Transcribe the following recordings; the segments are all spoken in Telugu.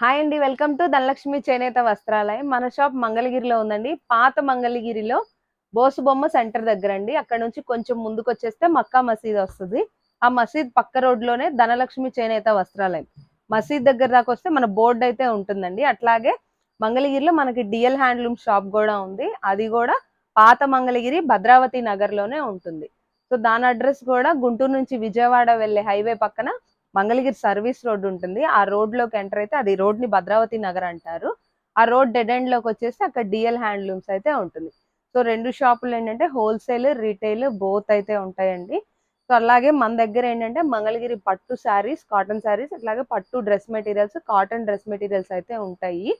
హాయ్ అండి వెల్కమ్ టు ధనలక్ష్మి చేనేత వస్త్రాలయం. మన షాప్ మంగళగిరిలో ఉందండి. పాత మంగళగిరిలో బోసుబొమ్మ సెంటర్ దగ్గర అండి అక్కడ నుంచి కొంచెం ముందుకు వచ్చేస్తే మక్కా మసీద్ వస్తుంది. ఆ మసీద్ పక్క రోడ్లోనే ధనలక్ష్మి చేనేత వస్త్రాలయం. మసీద్ దగ్గర దాకా వస్తే మన బోర్డు అయితే ఉంటుందండి. అట్లాగే మంగళగిరిలో మనకి డిఎల్ హ్యాండ్లూమ్ షాప్ కూడా ఉంది. అది కూడా పాత మంగళగిరి భద్రావతి నగర్లోనే ఉంటుంది. సో దాని అడ్రస్ కూడా గుంటూరు నుంచి విజయవాడ వెళ్ళే హైవే పక్కన మంగళగిరి సర్వీస్ రోడ్ ఉంటుంది. ఆ రోడ్లోకి ఎంటర్ అయితే అది రోడ్ని భద్రావతి నగర్ అంటారు. ఆ రోడ్ డెడ్ ఎండ్లోకి వచ్చేసి అక్కడ డిఎల్ హ్యాండ్లూమ్స్ అయితే ఉంటుంది. సో రెండు షాపులు ఏంటంటే హోల్సేల్ రీటైల్ బోత్ అయితే ఉంటాయండి. సో అలాగే మన దగ్గర ఏంటంటే మంగళగిరి పట్టు శారీస్ కాటన్ శారీస్ అట్లాగే పట్టు dress materials cotton dress materials అయితే ఉంటాయి.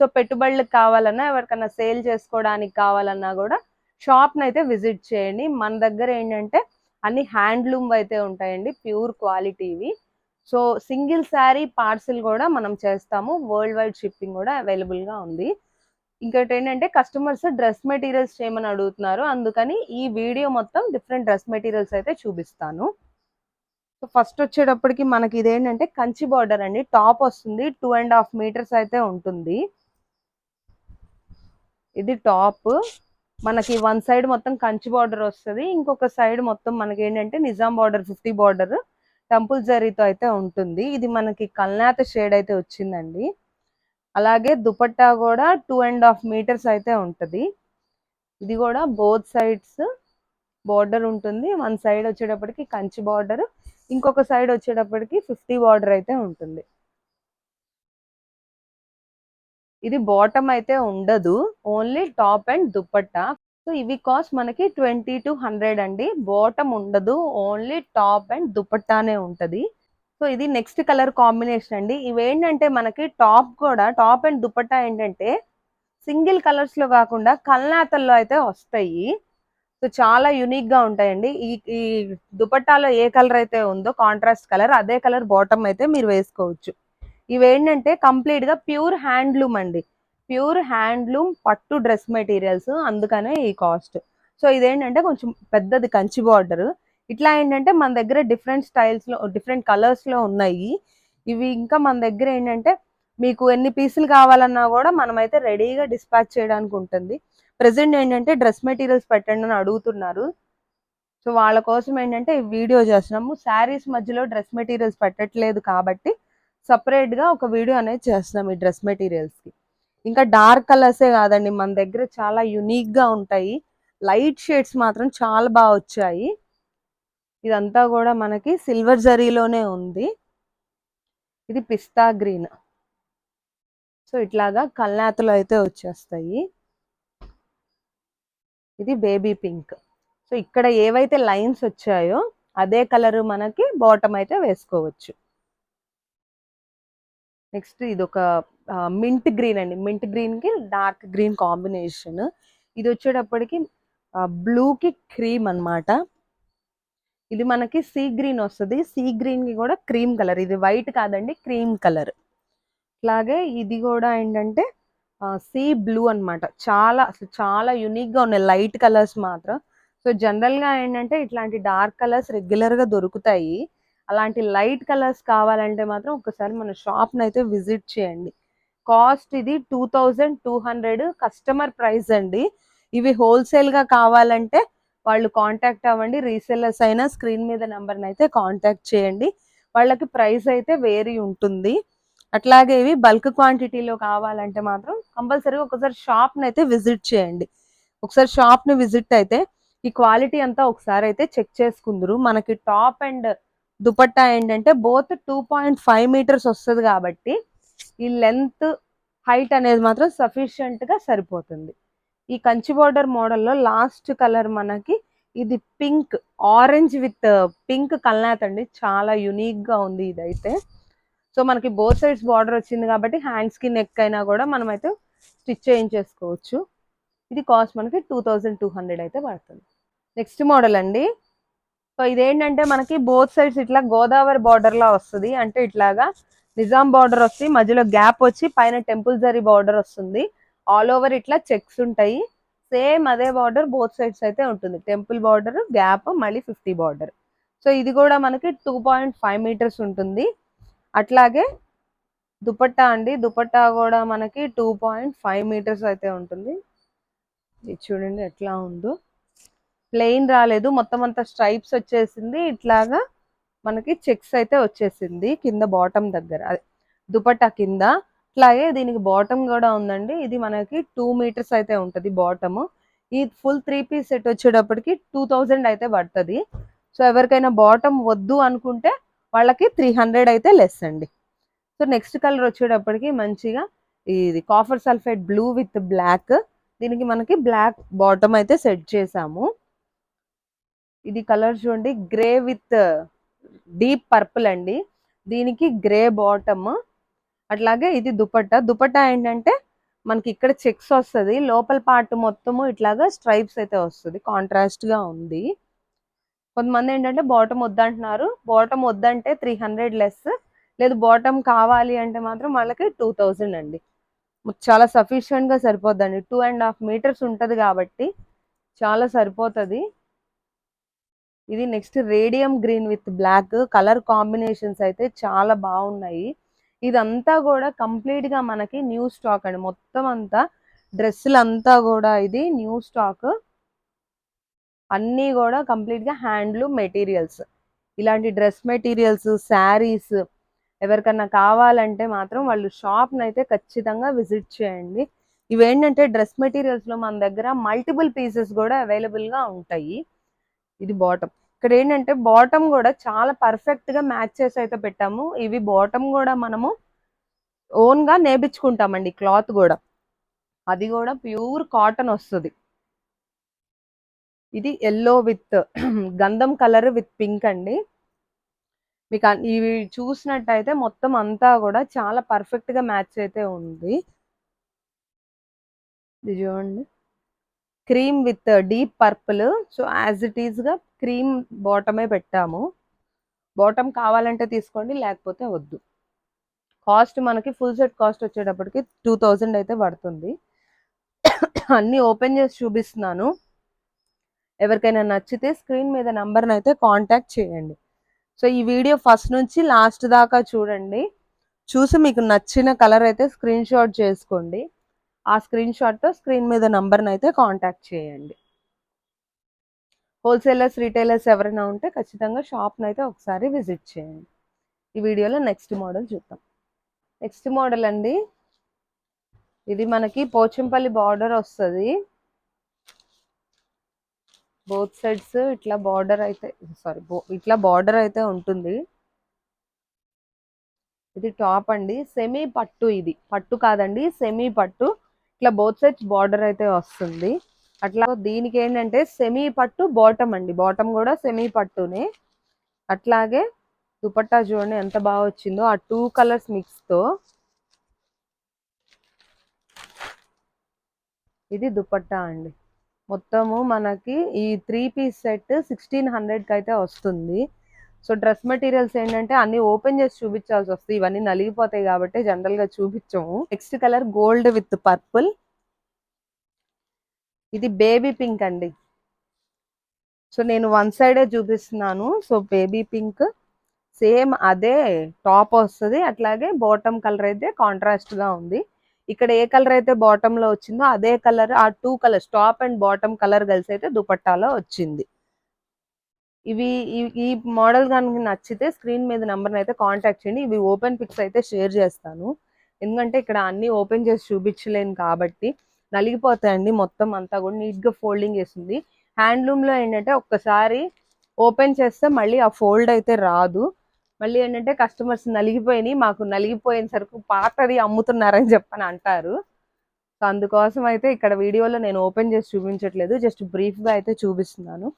సో పెట్టుబడులకు కావాలన్నా ఎవరికైనా సేల్ చేసుకోవడానికి కావాలన్నా కూడా షాప్ని అయితే విజిట్ చేయండి. మన దగ్గర ఏంటంటే అన్ని హ్యాండ్లూమ్ అయితే ఉంటాయండి ప్యూర్ క్వాలిటీవి. సో సింగిల్ శారీ పార్సిల్ కూడా మనం చేస్తాము. వరల్డ్ వైడ్ షిప్పింగ్ కూడా అవైలబుల్గా ఉంది. ఇంకోటి ఏంటంటే కస్టమర్స్ డ్రెస్ మెటీరియల్స్ చేయమని అడుగుతున్నారు. అందుకని ఈ వీడియో మొత్తం డిఫరెంట్ డ్రెస్ మెటీరియల్స్ అయితే చూపిస్తాను. సో ఫస్ట్ వచ్చేటప్పటికి మనకి ఇదేంటంటే కంచి బార్డర్ అండి. టాప్ వస్తుంది. టూ అండ్ హాఫ్ మీటర్స్ అయితే ఉంటుంది. ఇది టాప్. మనకి వన్ సైడ్ మొత్తం కంచి బార్డర్ వస్తుంది. ఇంకొక సైడ్ మొత్తం మనకి ఏంటంటే నిజాం బార్డర్ ఫిఫ్టీ బార్డర్. జరీతో అయితే ఉంటుంది. ఇది మనకి కల్నాత షేడ్ అయితే వచ్చిందండి. అలాగే దుపట్టా కూడా టూ అండ్ హాఫ్ మీటర్స్ అయితే ఉంటుంది. ఇది కూడా బోత్ సైడ్స్ బార్డర్ ఉంటుంది. వన్ సైడ్ వచ్చేటప్పటికి కంచి బార్డర్ ఇంకొక సైడ్ వచ్చేటప్పటికి ఫిఫ్టీ బార్డర్ అయితే ఉంటుంది. ఇది బాటమ్ అయితే ఉండదు. Only top and dupatta so ఇవి కాస్ట్ మనకి ట్వంటీ టు హండ్రెడ్ అండి. బాటమ్ ఉండదు. ఓన్లీ టాప్ అండ్ దుపట్టానే ఉంటది. సో ఇది నెక్స్ట్ కలర్ కాంబినేషన్ అండి. ఇవేంటంటే మనకి టాప్ కూడా టాప్ అండ్ దుపట్టా ఏంటంటే సింగిల్ కలర్స్లో కాకుండా కల్నాతల్లో అయితే వస్తాయి. సో చాలా యునిక్గా ఉంటాయండి. ఈ ఈ దుపట్టాలో ఏ కలర్ అయితే ఉందో కాంట్రాస్ట్ కలర్ అదే కలర్ బాటమ్ అయితే మీరు వేసుకోవచ్చు. ఇవేంటంటే కంప్లీట్గా ప్యూర్ హ్యాండ్లూమ్ అండి. ప్యూర్ హ్యాండ్లూమ్ పట్టు డ్రెస్ మెటీరియల్స్ అందుకనే ఈ కాస్ట్. సో ఇదేంటంటే కొంచెం పెద్దది కంచి బార్డర్. ఇట్లా ఏంటంటే మన దగ్గర డిఫరెంట్ స్టైల్స్లో డిఫరెంట్ కలర్స్లో ఉన్నాయి. ఇవి ఇంకా మన దగ్గర ఏంటంటే మీకు ఎన్ని పీసులు కావాలన్నా కూడా మనమైతే రెడీగా డిస్పాచ్ చేయడానికి ఉంటుంది. ప్రెసెంట్ ఏంటంటే డ్రెస్ మెటీరియల్స్ పెట్టండి అని అడుగుతున్నారు. సో వాళ్ళ కోసం ఏంటంటే ఈ వీడియో చేస్తున్నాము. శారీస్ మధ్యలో డ్రెస్ మెటీరియల్స్ పెట్టట్లేదు కాబట్టి సపరేట్గా ఒక వీడియో అనేది చేస్తున్నాం ఈ డ్రెస్ మెటీరియల్స్కి ఇంకా డార్క్ కలర్సే కాదండి మన దగ్గర చాలా యునిక్గా ఉంటాయి. లైట్ షేడ్స్ మాత్రం చాలా బాగా వచ్చాయి. ఇదంతా కూడా మనకి సిల్వర్ జరీలోనే ఉంది. ఇది పిస్తా గ్రీన్. సో ఇట్లాగా కల్నాతులు అయితే వచ్చేస్తాయి. ఇది బేబీ పింక్. సో ఇక్కడ ఏవైతే లైన్స్ వచ్చాయో అదే కలర్ మనకి బాటమ్ అయితే వేసుకోవచ్చు. నెక్స్ట్ ఇది ఒక మింట్ గ్రీన్ అండి. మింట్ గ్రీన్కి డార్క్ గ్రీన్ కాంబినేషన్ ఇది వచ్చేటప్పటికి బ్లూ కి క్రీమ్ అన్నమాట. ఇది మనకి సీ గ్రీన్ వస్తుంది. సీ గ్రీన్కి కూడా క్రీమ్ కలర్ ఇది వైట్ కాదండి క్రీమ్ కలర్ అలాగే ఇది కూడా ఏంటంటే సీ బ్లూ అన్నమాట. చాలా అసలు చాలా యునిక్గా ఉన్నాయి. లైట్ కలర్స్ మాత్రం. సో జనరల్గా ఏంటంటే ఇట్లాంటి డార్క్ కలర్స్ రెగ్యులర్గా దొరుకుతాయి. అలాంటి లైట్ కలర్స్ కావాలంటే మాత్రం ఒకసారి మన షాప్ అయితే విజిట్ చేయండి. కాస్ట్ ఇది two thousand two hundred customer price అండి. ఇవి హోల్సేల్గా కావాలంటే వాళ్ళు కాంటాక్ట్ అవ్వండి. రీసెల్లర్స్ అయినా స్క్రీన్ మీద నెంబర్ని అయితే కాంటాక్ట్ చేయండి. వాళ్ళకి ప్రైస్ అయితే వేరీ ఉంటుంది. అట్లాగే ఇవి బల్క్ క్వాంటిటీలో కావాలంటే మాత్రం కంపల్సరీగా ఒకసారి షాప్ని అయితే విజిట్ చేయండి. ఒకసారి షాప్ని విజిట్ అయితే ఈ క్వాలిటీ అంతా ఒకసారి అయితే చెక్ చేసుకుందరు. మనకి టాప్ అండ్ దుపట్టా ఏంటంటే both two point five metres వస్తుంది కాబట్టి ఈ లెంత్ హైట్ అనేది మాత్రం సఫిషియెంట్గా సరిపోతుంది. ఈ కంచి బార్డర్ మోడల్లో లాస్ట్ కలర్ మనకి ఇది పింక్ ఆరెంజ్ విత్ పింక్ కల్నాత్ అండి. చాలా యునిక్గా ఉంది ఇదైతే. సో మనకి బోత్ సైడ్స్ బార్డర్ వచ్చింది కాబట్టి హ్యాండ్స్కి నెక్ అయినా కూడా మనమైతే స్టిచ్ చేయించేసుకోవచ్చు. ఇది కాస్ట్ మనకి టూ థౌజండ్ టూ హండ్రెడ్ అయితే పడుతుంది. నెక్స్ట్ మోడల్ అండి. సో ఇదేంటంటే మనకి బోత్ సైడ్స్ ఇట్లా గోదావరి బార్డర్లా వస్తుంది. అంటే ఇట్లాగా నిజాం బార్డర్ వస్తే మధ్యలో గ్యాప్ వచ్చి పైన టెంపుల్ జరీ బార్డర్ వస్తుంది. ఆల్ ఓవర్ ఇట్లా చెక్స్ ఉంటాయి. సేమ్ అదే బార్డర్ బోత్ సైడ్స్ అయితే ఉంటుంది. టెంపుల్ బార్డర్ గ్యాప్ మళ్ళీ ఫిఫ్టీ బార్డర్. సో ఇది కూడా మనకి టూ పాయింట్ ఫైవ్ మీటర్స్ ఉంటుంది. అట్లాగే దుపట్టా అండి. దుపట్టా కూడా మనకి టూ పాయింట్ ఫైవ్ మీటర్స్ అయితే ఉంటుంది. ఇది చూడండి ఎట్లా ఉందో. ప్లెయిన్ రాలేదు. మొత్తం అంతా స్ట్రైప్స్ వచ్చేసింది. ఇట్లాగా మనకి చెక్స్ అయితే వచ్చేసింది కింద బాటమ్ దగ్గర. దుపట్టా కింద. అట్లాగే దీనికి బాటమ్ కూడా ఉందండి. ఇది మనకి టూ మీటర్స్ అయితే ఉంటుంది బాటమ్. ఈ ఫుల్ త్రీ పీస్ సెట్ వచ్చేటప్పటికి టూ థౌజండ్ అయితే పడుతుంది. సో ఎవరికైనా బాటమ్ వద్దు అనుకుంటే వాళ్ళకి త్రీ హండ్రెడ్ అయితే లెస్ అండి. సో నెక్స్ట్ కలర్ వచ్చేటప్పటికి మంచిగా ఇది copper sulphate blue with black. దీనికి మనకి బ్లాక్ బాటమ్ అయితే సెట్ చేసాము. ఇది కలర్ చూడండి గ్రే విత్ డీప్ పర్పుల్ అండి. దీనికి గ్రే బాటమ్. అట్లాగే ఇది దుపట్టా. దుపట్టా ఏంటంటే మనకి ఇక్కడ చెక్స్ వస్తుంది. లోపల పార్ట్ మొత్తము ఇట్లాగా స్ట్రైప్స్ అయితే వస్తుంది. కాంట్రాస్ట్గా ఉంది. కొంతమంది ఏంటంటే బాటమ్ వద్దంటున్నారు. బాటమ్ వద్దంటే త్రీ హండ్రెడ్ లెస్ లేదు బాటమ్ కావాలి అంటే మాత్రం వాళ్ళకి టూ థౌజండ్ అండి. చాలా సఫిషియెంట్గా సరిపోద్దండి. టూ అండ్ హాఫ్ మీటర్స్ ఉంటది కాబట్టి చాలా సరిపోతుంది. ఇది next radium green with black colour combinations అయితే చాలా బాగున్నాయి. ఇదంతా కూడా కంప్లీట్గా మనకి న్యూ స్టాక్ అండి. మొత్తం అంతా డ్రెస్సులు అంతా కూడా ఇది న్యూ స్టాక్. అన్నీ కూడా కంప్లీట్గా హ్యాండ్లూమ్ మెటీరియల్స్. ఇలాంటి డ్రెస్ మెటీరియల్స్ శారీస్ ఎవరికన్నా కావాలంటే మాత్రం వాళ్ళు షాప్ అయితే ఖచ్చితంగా విజిట్ చేయండి. ఇవేంటంటే డ్రెస్ మెటీరియల్స్లో మన దగ్గర మల్టిపుల్ పీసెస్ కూడా అవైలబుల్గా ఉంటాయి. ఇది బాటమ్ ఇక్కడ ఏంటంటే బాటమ్ కూడా చాలా పర్ఫెక్ట్గా మ్యాచ్ చేసి అయితే పెట్టాము. ఇవి బాటమ్ కూడా మనము ఓన్గా నేపించుకుంటామండి క్లాత్ కూడా. అది కూడా ప్యూర్ కాటన్ వస్తుంది. ఇది ఎల్లో విత్ గంధం కలర్ విత్ పింక్ అండి. మీకు ఇవి చూసినట్టయితే మొత్తం అంతా కూడా చాలా పర్ఫెక్ట్గా మ్యాచ్ అయితే ఉంది. ఇది చూడండి. Cream with deep purple. So as it ఈస్గా క్రీమ్ బాటమే పెట్టాము. బాటమ్ కావాలంటే తీసుకోండి లేకపోతే వద్దు. కాస్ట్ మనకి ఫుల్ సెట్ కాస్ట్ వచ్చేటప్పటికి టూ థౌజండ్ అయితే పడుతుంది. అన్నీ ఓపెన్ చేసి చూపిస్తున్నాను. ఎవరికైనా నచ్చితే స్క్రీన్ మీద నంబర్ని అయితే కాంటాక్ట్ చేయండి. సో ఈ వీడియో ఫస్ట్ నుంచి లాస్ట్ దాకా చూడండి. చూసి మీకు నచ్చిన కలర్ అయితే స్క్రీన్ షాట్ చేసుకోండి. ఆ స్క్రీన్ షాట్తో స్క్రీన్ మీద నంబర్ని అయితే కాంటాక్ట్ చేయండి. హోల్సేలర్స్ రీటైలర్స్ ఎవరైనా ఉంటే ఖచ్చితంగా షాప్ని అయితే ఒకసారి విజిట్ చేయండి. ఈ వీడియోలో నెక్స్ట్ మోడల్ చూద్దాం. నెక్స్ట్ మోడల్ అండి. ఇది మనకి పోచంపల్లి బార్డర్ వస్తుంది. బోత్ సైడ్స్ ఇట్లా బార్డర్ అయితే సారీ ఇట్లా బార్డర్ అయితే ఉంటుంది. ఇది టాప్ అండి. సెమీ పట్టు ఇది. పట్టు కాదండి సెమీ పట్టు. ఇట్లా బోత్ సైడ్స్ బార్డర్ అయితే వస్తుంది. అట్లా దీనికి ఏంటంటే సెమీ పట్టు బాటమ్ అండి. బాటమ్ కూడా సెమీ పట్టునే. అట్లాగే దుపట్టా చూడండి ఎంత బాగా వచ్చిందో. ఆ టూ కలర్స్ మిక్స్తో. ఇది దుపట్టా అండి. మొత్తము మనకి ఈ త్రీ పీస్ సెట్ సిక్స్టీన్ హండ్రెడ్కి అయితే వస్తుంది. సో డ్రెస్ మెటీరియల్స్ ఏంటంటే అన్ని ఓపెన్ చేసి చూపించాల్సి వస్తుంది. ఇవన్నీ నలిగిపోతాయి కాబట్టి జనరల్గా చూపించము. Next colour gold with purple ఇది బేబీ పింక్ అండి. సో నేను వన్ సైడే చూపిస్తున్నాను. సో బేబీ పింక్ సేమ్ అదే టాప్ వస్తుంది. అట్లాగే బాటమ్ కలర్ అయితే కాంట్రాస్ట్గా ఉంది. ఇక్కడ ఏ కలర్ అయితే బాటమ్లో వచ్చిందో అదే కలర్ ఆ two colours top and bottom colour కలిసి అయితే దుపట్టాలో వచ్చింది. ఇవి ఈ- మోడల్ కనుక నచ్చితే స్క్రీన్ మీద నెంబర్ అయితే కాంటాక్ట్ చేయండి. ఇవి ఓపెన్ పిక్స్ అయితే షేర్ చేస్తాను. ఎందుకంటే ఇక్కడ అన్ని ఓపెన్ చేసి చూపించలేను కాబట్టి నలిగిపోతాయండి. మొత్తం అంతా కూడా నీట్గా ఫోల్డింగ్ చేస్తుంది. హ్యాండ్లూమ్లో ఏంటంటే ఒక్కసారి ఓపెన్ చేస్తే మళ్ళీ ఆ ఫోల్డ్ అయితే రాదు. మళ్ళీ ఏంటంటే కస్టమర్స్ నలిగిపోయినాయి. మాకు నలిగిపోయిన సరుకు పాతది అమ్ముతున్నారని చెప్పని అంటారు. సో అందుకోసం అయితే ఇక్కడ వీడియోలో నేను ఓపెన్ చేసి చూపించట్లేదు. జస్ట్ బ్రీఫ్గా అయితే చూపిస్తున్నాను.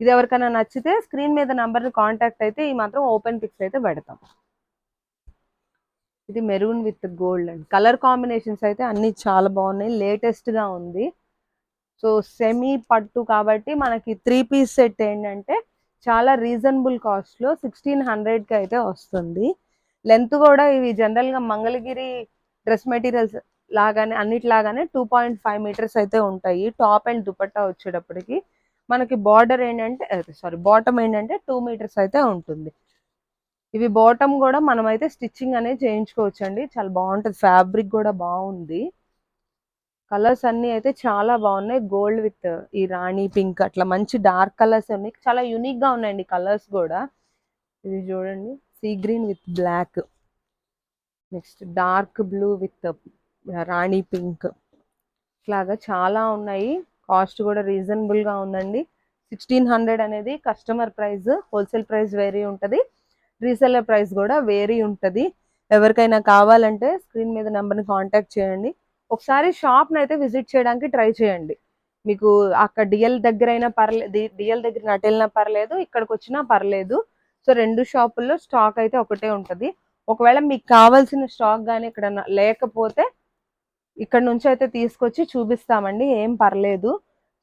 ఇది ఎవరికైనా నచ్చితే స్క్రీన్ మీద నంబర్ కాంటాక్ట్ అయితే ఈ మాత్రం ఓపెన్ పిక్స్ అయితే పెడతాం. ఇది maroon with gold and. Colour combinations అయితే అన్ని చాలా బాగున్నాయి. లేటెస్ట్గా ఉంది. సో సెమీ పట్టు కాబట్టి మనకి త్రీ పీస్ సెట్ ఏంటంటే చాలా రీజనబుల్ కాస్ట్లో సిక్స్టీన్ హండ్రెడ్కి అయితే వస్తుంది. లెంత్ కూడా ఇవి జనరల్గా మంగళగిరి డ్రెస్ మెటీరియల్స్ లాగానే అన్నిటిలాగానే టూ పాయింట్ ఫైవ్ మీటర్స్ అయితే ఉంటాయి. టాప్ అండ్ దుపట్టా వచ్చేటప్పటికి. మనకి బార్డర్ ఏంటంటే eh, సారీ బాటమ్ ఏంటంటే టూ మీటర్స్ అయితే ఉంటుంది. ఇవి బాటమ్ కూడా మనమైతే స్టిచ్చింగ్ అనేది చేయించుకోవచ్చు అండి చాలా బాగుంటుంది. ఫ్యాబ్రిక్ కూడా బాగుంది. కలర్స్ అన్ని అయితే చాలా బాగున్నాయి. గోల్డ్ విత్ eh, ఈ రాణి పింక్ అట్లా మంచి డార్క్ కలర్స్ ఉన్నాయి. చాలా యూనిక్గా ఉన్నాయండి కలర్స్ కూడా. ఇది చూడండి. Sea green with black next dark blue with Rani pink ఇట్లాగా చాలా ఉన్నాయి. కాస్ట్ కూడా రీజనబుల్గా ఉందండి. సిక్స్టీన్ హండ్రెడ్ అనేది customer price wholesale price vary ఉంటుంది. రీసెల్లర్ ప్రైస్ కూడా వేరీ ఉంటుంది. ఎవరికైనా కావాలంటే స్క్రీన్ మీద నెంబర్ని కాంటాక్ట్ చేయండి. ఒకసారి షాప్ని అయితే విజిట్ చేయడానికి ట్రై చేయండి. మీకు అక్కడ డిఎల్ దగ్గర అయినా పర్లేదు డిఎల్ దగ్గర నటు వెళ్ళినా పర్లేదు ఇక్కడికి వచ్చినా పర్లేదు. సో రెండు షాపుల్లో స్టాక్ అయితే ఒకటే ఉంటుంది. ఒకవేళ మీకు కావాల్సిన స్టాక్ కానీ ఇక్కడ లేకపోతే ఇక్కడ నుంచి అయితే తీసుకొచ్చి చూపిస్తామండి ఏం పర్లేదు.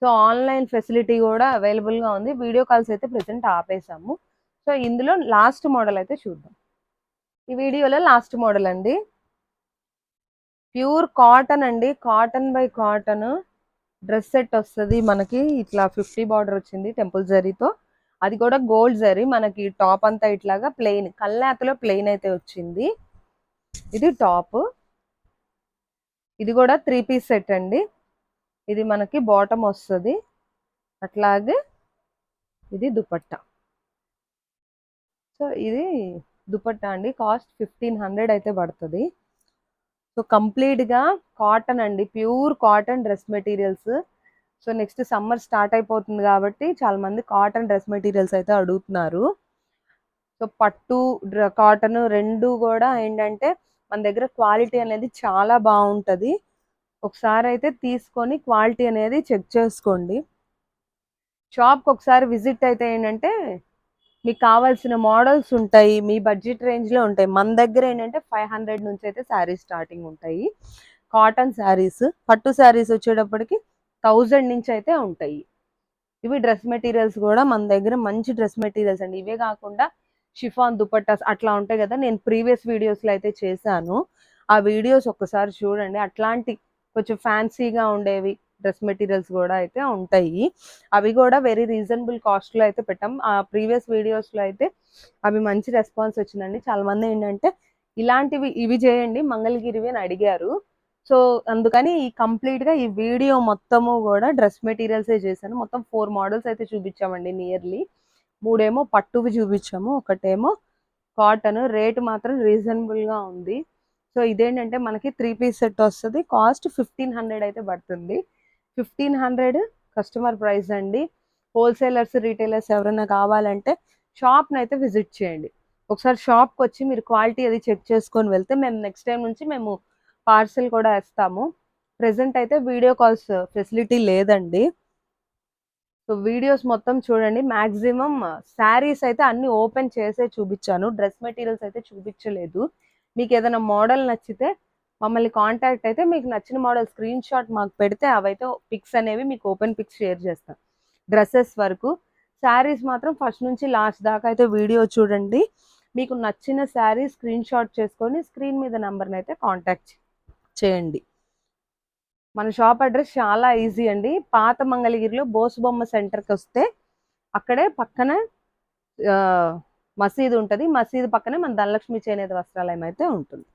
సో ఆన్లైన్ ఫెసిలిటీ కూడా అవైలబుల్గా ఉంది. వీడియో కాల్స్ అయితే ప్రెసెంట్ ఆపేసాము. సో ఇందులో లాస్ట్ మోడల్ అయితే చూద్దాం. ఈ వీడియోలో లాస్ట్ మోడల్ అండి. ప్యూర్ కాటన్ అండి. Cotton by cotton dress set వస్తుంది మనకి. ఇట్లా ఫిఫ్టీ బార్డర్ వచ్చింది టెంపుల్ జరీతో. అది కూడా గోల్డ్ జరీ. మనకి టాప్ అంతా ఇట్లాగా ప్లెయిన్ కల్లాతలో ప్లెయిన్ అయితే వచ్చింది. ఇది టాప్. ఇది కూడా త్రీ పీస్ సెట్ అండి. ఇది మనకి బాటమ్ వస్తుంది. అట్లాగే ఇది దుపట్టా. సో ఇది దుపట్టా అండి. కాస్ట్ ఫిఫ్టీన్ హండ్రెడ్ అయితే పడుతుంది. సో కంప్లీట్గా కాటన్ అండి. Pure cotton dress materials so next summer start అయిపోతుంది కాబట్టి చాలా మంది కాటన్ డ్రెస్ మెటీరియల్స్ అయితే అడుగుతున్నారు. సో పట్టు కాటన్ రెండు కూడా ఏంటంటే మన దగ్గర క్వాలిటీ అనేది చాలా బాగుంటుంది. ఒకసారి అయితే తీసుకొని క్వాలిటీ అనేది చెక్ చేసుకోండి. షాప్కి ఒకసారి విజిట్ అయితే ఏంటంటే మీకు కావాల్సిన మోడల్స్ ఉంటాయి. మీ బడ్జెట్ రేంజ్లో ఉంటాయి. మన దగ్గర ఏంటంటే ఫైవ్ హండ్రెడ్ నుంచి అయితే శారీస్ స్టార్టింగ్ ఉంటాయి. కాటన్ శారీస్ పట్టు శారీస్ వచ్చేటప్పటికి థౌజండ్ నుంచి అయితే ఉంటాయి. ఇవి డ్రెస్ మెటీరియల్స్ కూడా మన దగ్గర మంచి డ్రెస్ మెటీరియల్స్ అండి. ఇవే కాకుండా షిఫాన్ దుపట్టాస్ అట్లా ఉంటాయి కదా నేను ప్రీవియస్ వీడియోస్లో అయితే చేశాను. ఆ వీడియోస్ ఒక్కసారి చూడండి. అట్లాంటి కొంచెం ఫ్యాన్సీగా ఉండేవి డ్రెస్ మెటీరియల్స్ కూడా అయితే ఉంటాయి. అవి కూడా వెరీ రీజనబుల్ కాస్ట్లో అయితే పెట్టాం. ఆ ప్రీవియస్ వీడియోస్లో అయితే అవి మంచి రెస్పాన్స్ వచ్చిందండి. చాలా మంది ఏంటంటే ఇలాంటివి ఇవి చేయండి మంగళగిరివి అని అడిగారు. సో అందుకని ఈ కంప్లీట్గా ఈ వీడియో మొత్తము కూడా డ్రెస్ మెటీరియల్సే చేశాను. మొత్తం ఫోర్ మోడల్స్ అయితే చూపించామండి నియర్లీ. మూడేమో పట్టువి చూపించాము ఒకటేమో కాటన్. రేట్ మాత్రం రీజనబుల్గా ఉంది. సో ఇదేంటంటే మనకి త్రీ పీస్ సెట్ వస్తుంది. కాస్ట్ ఫిఫ్టీన్ హండ్రెడ్ అయితే పడుతుంది. ఫిఫ్టీన్ హండ్రెడ్ కస్టమర్ ప్రైస్ అండి. హోల్సేలర్స్ రీటైలర్స్ ఎవరైనా కావాలంటే షాప్ని అయితే విజిట్ చేయండి. ఒకసారి షాప్కి వచ్చి మీరు క్వాలిటీ అది చెక్ చేసుకొని వెళ్తే మేము నెక్స్ట్ టైం నుంచి మేము పార్సెల్ కూడా వేస్తాము. ప్రజెంట్ అయితే వీడియో కాల్స్ ఫెసిలిటీ లేదండి. సో వీడియోస్ మొత్తం చూడండి. మ్యాక్సిమం శారీస్ అయితే అన్ని ఓపెన్ చేసే చూపించాను. డ్రెస్ మెటీరియల్స్ అయితే చూపించలేదు. మీకు ఏదైనా మోడల్ నచ్చితే మమ్మల్ని కాంటాక్ట్ అయితే మీకు నచ్చిన మోడల్ స్క్రీన్ షాట్ మాకు పెడితే అవైతే పిక్స్ అనేవి మీకు ఓపెన్ పిక్స్ షేర్ చేస్తాం. డ్రెస్సెస్ వరకు. శారీస్ మాత్రం ఫస్ట్ నుంచి లాస్ట్ దాకా అయితే వీడియో చూడండి. మీకు నచ్చిన శారీ స్క్రీన్ షాట్ చేసుకొని స్క్రీన్ మీద నెంబర్ని అయితే కాంటాక్ట్ చేయండి. మన షాప్ అడ్రస్ చాలా ఈజీ అండి. పాత మంగళగిరిలో బోసుబొమ్మ సెంటర్కి వస్తే అక్కడే పక్కన మసీదు ఉంటుంది. మసీదు పక్కనే మన ధనలక్ష్మి చేనేత వస్త్రాలయం అయితే ఉంటుంది.